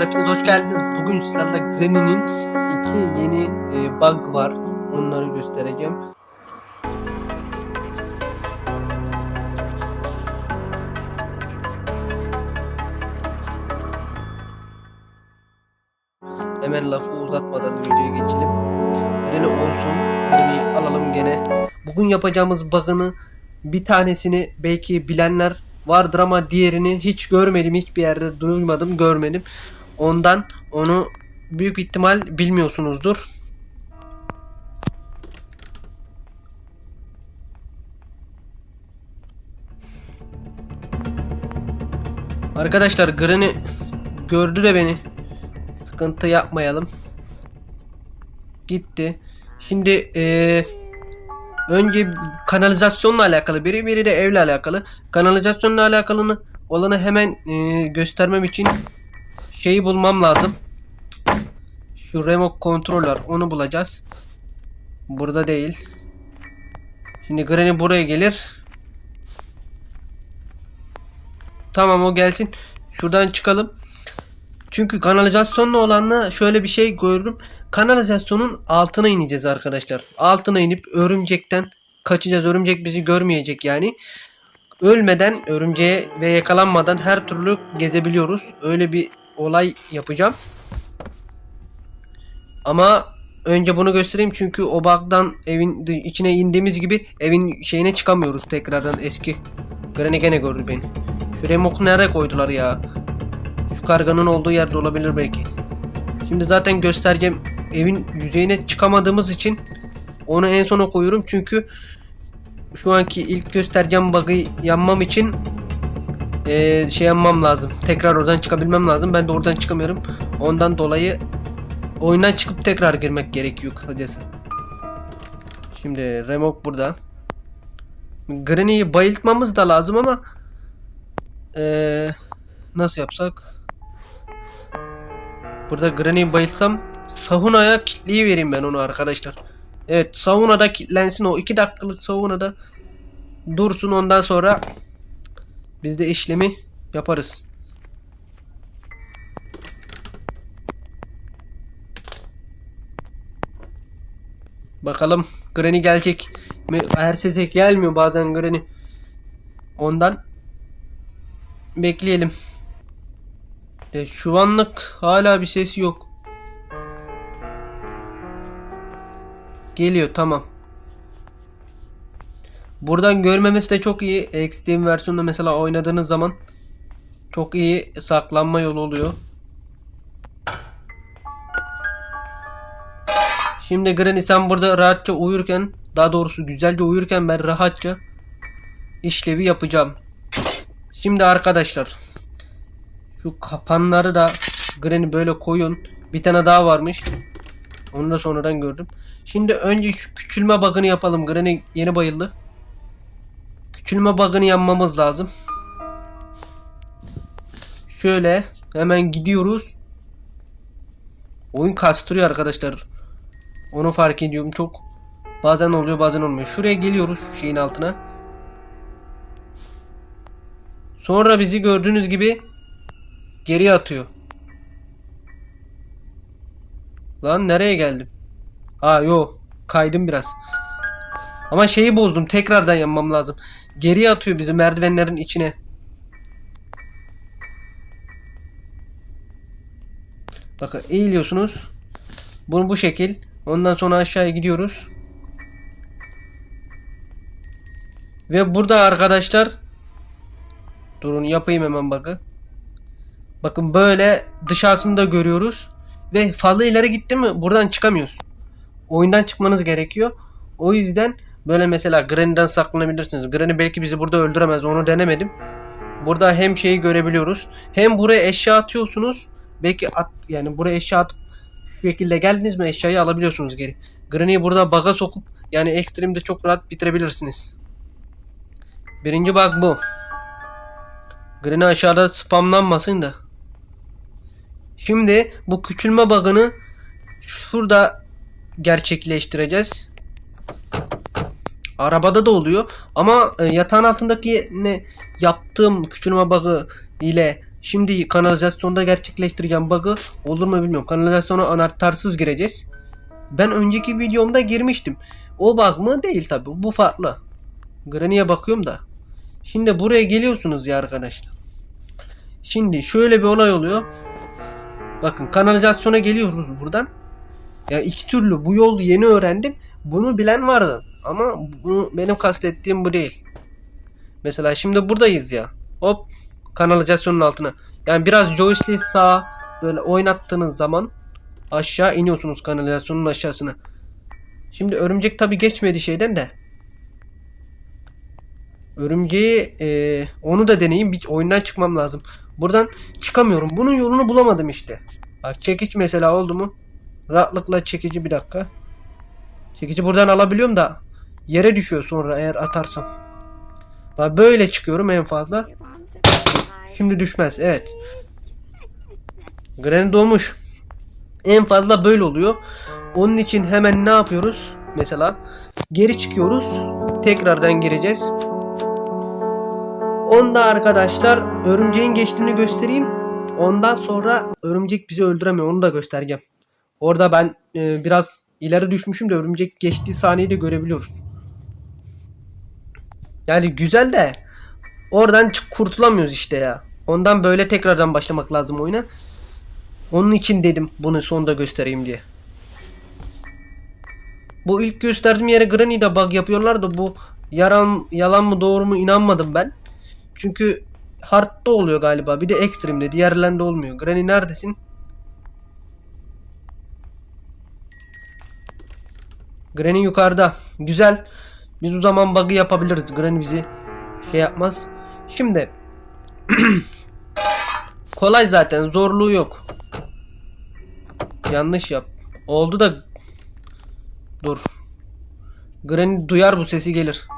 Hepiniz hoş geldiniz. Bugün sizlerle Granny'nin iki yeni e, bug var. Onları göstereceğim. Hemen lafı uzatmadan videoya geçelim. Granny olsun. Granny'yi alalım gene. Bugün yapacağımız bug'ını bir tanesini belki bilenler vardır ama diğerini hiç görmedim. Hiçbir yerde duymadım, görmedim. Ondan onu büyük ihtimal bilmiyorsunuzdur. Arkadaşlar Granny gördü de beni. Sıkıntı yapmayalım. Gitti. Şimdi eee önce kanalizasyonla alakalı biri biri de evle alakalı. Kanalizasyonla alakalı olanı hemen eee, göstermem için şeyi bulmam lazım. Şu remote controller onu bulacağız. Burada değil. Şimdi Granny buraya gelir. Tamam o gelsin. Şuradan çıkalım. Çünkü kanalizasyonla olanla şöyle bir şey gördüm. Kanalizasyonun altına ineceğiz arkadaşlar. Altına inip örümcekten kaçacağız. Örümcek bizi görmeyecek yani. Ölmeden örümceğe ve yakalanmadan her türlü gezebiliyoruz. Öyle bir olay yapacağım. Ama önce bunu göstereyim çünkü o bug'dan evin içine indiğimiz gibi evin şeyine çıkamıyoruz tekrardan eski. Granny gene gördü beni. Şu remote'u nereye koydular ya? Şu karganın olduğu yerde olabilir belki. Şimdi zaten göstereceğim. Evin yüzeyine çıkamadığımız için onu en sona koyuyorum çünkü şu anki ilk göstereceğim bug'ı yanmam için eee, şey yapmam lazım. Tekrar oradan çıkabilmem lazım. Ben de oradan çıkamıyorum. Ondan dolayı oyundan çıkıp tekrar girmek gerekiyor kısacası. Şimdi remote burada. Granny'yi bayıltmamız da lazım ama eee, nasıl yapsak? Burada Granny'yi bayılsam Sahuna'ya kilitliyi vereyim ben onu arkadaşlar. Evet Sahuna'da kilitlensin o 2 dakikalık Sahuna'da dursun ondan sonra biz de işlemi yaparız. Bakalım Granny gelecek mi? Her sese gelmiyor bazen Granny. Ondan bekleyelim. E, şu anlık hala bir ses yok. Geliyor tamam. Buradan görmemesi de çok iyi. Extreme versiyonda mesela oynadığınız zaman çok iyi saklanma yolu oluyor. Şimdi Granny sen burada rahatça uyurken daha doğrusu güzelce uyurken ben rahatça işlevi yapacağım. Şimdi arkadaşlar şu kapanları da Granny böyle koyun. Bir tane daha varmış. Onu da sonradan gördüm. Şimdi önce şu küçülme bug'ını yapalım. Granny yeni bayıldı. Küçülme bug'ını yanmamız lazım. Şöyle hemen gidiyoruz. Oyun kastırıyor arkadaşlar. Onu fark ediyorum çok. Bazen oluyor bazen olmuyor. Şuraya geliyoruz şu şeyin altına. Sonra bizi gördüğünüz gibi geri atıyor. Lan nereye geldim? Ha yo kaydım biraz. Ama şeyi bozdum tekrardan yanmam lazım. Geri atıyor bizi merdivenlerin içine. Bakın eğiliyorsunuz. Bunu bu şekil. Ondan sonra aşağıya gidiyoruz. Ve burada arkadaşlar Durun yapayım hemen bakın. Bakın böyle dışarısında görüyoruz. Ve fazla ileri gitti mi buradan çıkamıyoruz. Oyundan çıkmanız gerekiyor. O yüzden böyle mesela Granny'den saklanabilirsiniz. Granny belki bizi burada öldüremez onu denemedim. Burada hem şeyi görebiliyoruz. Hem buraya eşya atıyorsunuz. Belki at yani buraya eşya atıp şu şekilde geldiniz mi eşyayı alabiliyorsunuz geri. Granny'yi burada bug'a sokup yani ekstremde çok rahat bitirebilirsiniz. Birinci bug bu. Granny aşağıda spamlanmasın da. Şimdi bu küçülme bug'ını şurada gerçekleştireceğiz. Arabada da oluyor ama e, yatağın altındaki ne yaptığım küçülme bug'ı ile Şimdi kanalizasyonda gerçekleştireceğim bug'ı olur mu bilmiyorum. Kanalizasyona anahtarsız gireceğiz. Ben önceki videomda girmiştim. O bug mı? Değil tabi. Bu farklı. Granny'e bakıyorum da. Şimdi buraya geliyorsunuz ya arkadaşlar. Şimdi şöyle bir olay oluyor. Bakın kanalizasyona geliyoruz buradan. Ya iki türlü bu yolu yeni öğrendim. Bunu bilen vardı. Ama bunu benim kastettiğim bu değil. Mesela şimdi buradayız ya. Hop kanalizasyonun altına. Yani biraz joystick sağa böyle oynattığınız zaman aşağı iniyorsunuz kanalizasyonun aşağısına. Şimdi örümcek tabi geçmedi şeyden de. Örümceği e, onu da deneyeyim. Bir oyundan çıkmam lazım. Buradan çıkamıyorum. Bunun yolunu bulamadım işte. Bak çekiç mesela oldu mu? Rahatlıkla çekici bir dakika. Çekici buradan alabiliyorum da yere düşüyor sonra eğer atarsam. Bak böyle çıkıyorum en fazla. Şimdi düşmez. Evet. Granny doğmuş. En fazla böyle oluyor. Onun için hemen ne yapıyoruz? Mesela geri çıkıyoruz. Tekrardan gireceğiz. Onda arkadaşlar örümceğin geçtiğini göstereyim. Ondan sonra örümcek bizi öldüremiyor. Onu da göstereceğim. Orada ben e, biraz ileri düşmüşüm de örümcek geçtiği sahneyi de görebiliyoruz. Yani güzel de oradan kurtulamıyoruz işte ya. Ondan böyle tekrardan başlamak lazım oyuna. Onun için dedim bunu sonda göstereyim diye. Bu ilk gösterdiğim yere Granny'de bug yapıyorlar da bu yalan, yalan mı doğru mu inanmadım ben. Çünkü hard'da oluyor galiba. Bir de extreme'de. Diğerlerinde olmuyor. Granny neredesin? Granny yukarıda. Güzel. Biz o zaman bug'ı yapabiliriz. Granny bizi şey yapmaz. Şimdi kolay zaten. Zorluğu yok. Yanlış yap. Oldu da dur. Granny duyar bu sesi gelir.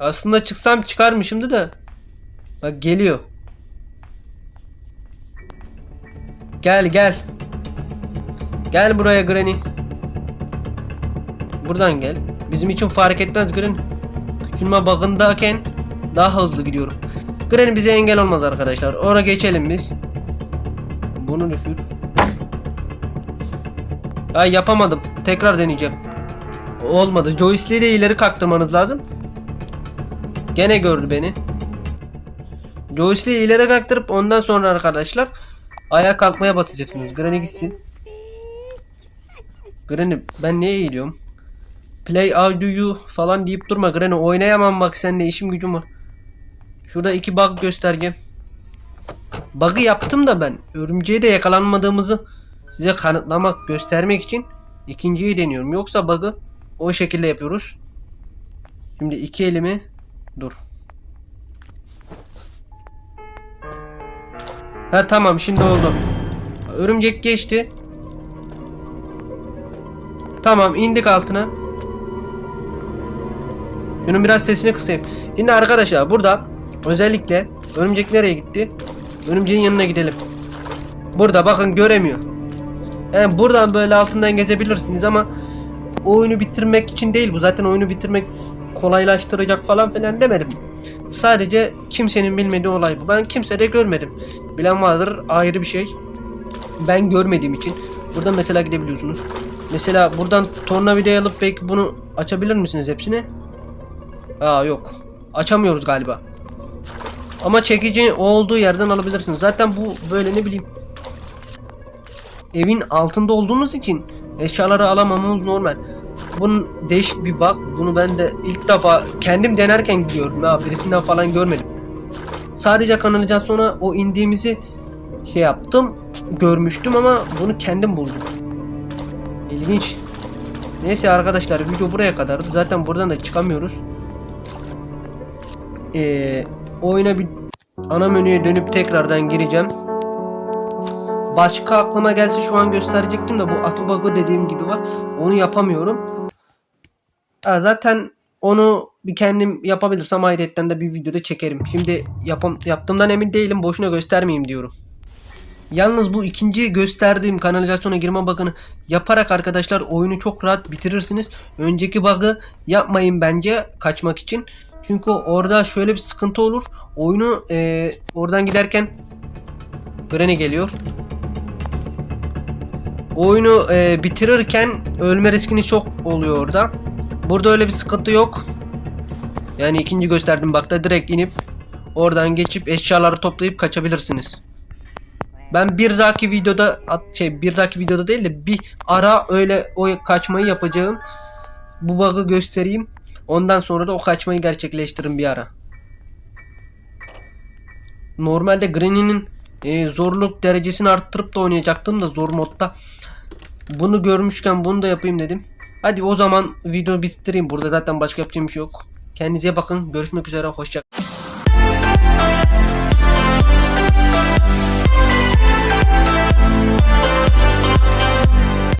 Aslında çıksam çıkarmışımdı da. Bak geliyor. Gel gel. Gel buraya Granny. Buradan gel. Bizim için fark etmez Granny. Küçülme bakındayken daha hızlı gidiyorum. Granny bize engel olmaz arkadaşlar. Oraya geçelim biz. Bunu düşür. Ya yapamadım. Tekrar deneyeceğim. Olmadı. Joystick'i de ileri kaktırmanız lazım. Gene gördü beni. Joystick'i ileri kaktırıp ondan sonra arkadaşlar ayağa kalkmaya basacaksınız. Granny gitsin. Granny ben niye eğiliyorum? Play audio'yu falan deyip durma Granny oynayamam bak sende işim gücüm var. Şurada iki bug göstergem. Bug'ı yaptım da ben. Örümceğe de yakalanmadığımızı size kanıtlamak, göstermek için ikinciyi deniyorum. Yoksa bug'ı o şekilde yapıyoruz. Şimdi iki elimi dur. Ha tamam şimdi oldu. Örümcek geçti. Tamam indik altına. Şunun biraz sesini kısayım. Şimdi arkadaşlar burada özellikle örümcek nereye gitti? Örümceğin yanına gidelim. Burada bakın göremiyor. Yani buradan böyle altından gezebilirsiniz ama oyunu bitirmek için değil bu. Zaten oyunu bitirmek kolaylaştıracak falan filan demedim. Sadece kimsenin bilmediği olay bu. Ben kimsede görmedim. Bilen vardır ayrı bir şey. Ben görmediğim için. Buradan mesela gidebiliyorsunuz. Mesela buradan tornavidayı alıp belki bunu açabilir misiniz hepsini? Aa yok. Açamıyoruz galiba. Ama çekici olduğu yerden alabilirsiniz. Zaten bu böyle ne bileyim. Evin altında olduğumuz için eşyaları alamamamız normal. Bunun değişik bir bak. Bunu ben de ilk defa kendim denerken gidiyorum. Ya birisinden falan görmedim. Sadece kanalizasyona o indiğimizi şey yaptım. Görmüştüm ama bunu kendim buldum. İlginç. Neyse arkadaşlar video buraya kadardı. Zaten buradan da çıkamıyoruz. Ee, oyuna bir ana menüye dönüp tekrardan gireceğim. Başka aklıma gelse şu an gösterecektim de bu Atubago dediğim gibi var. Onu yapamıyorum. Ha, zaten onu bir kendim yapabilirsem ayrıyetten de bir videoda çekerim. Şimdi yapam yaptığımdan emin değilim. Boşuna göstermeyeyim diyorum. Yalnız bu ikinci gösterdiğim kanalizasyona girme bug'ını yaparak arkadaşlar oyunu çok rahat bitirirsiniz. Önceki bug'ı yapmayın bence kaçmak için. Çünkü orada şöyle bir sıkıntı olur. Oyunu e, oradan giderken Granny geliyor. Oyunu e, bitirirken ölme riskini çok oluyor orada. Burada öyle bir sıkıntı yok. Yani ikinci gösterdim bakta direkt inip oradan geçip eşyaları toplayıp kaçabilirsiniz. Ben bir dahaki videoda şey bir dahaki videoda değil de bir ara öyle o kaçmayı yapacağım. Bu bug'ı göstereyim. Ondan sonra da o kaçmayı gerçekleştirin bir ara. Normalde Granny'nin e, zorluk derecesini arttırıp da oynayacaktım da zor modda. Bunu görmüşken bunu da yapayım dedim. Hadi o zaman videoyu bitireyim. Burada zaten başka yapacağım bir şey yok. Kendinize bakın. Görüşmek üzere. Hoşça